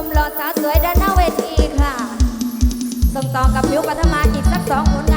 นุ่มหล่อสาวสวยด้านหน้าเวทีค่ะส่งต่อกับมิวปัทมาอีกสักสองคน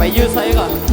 いっぱい有が。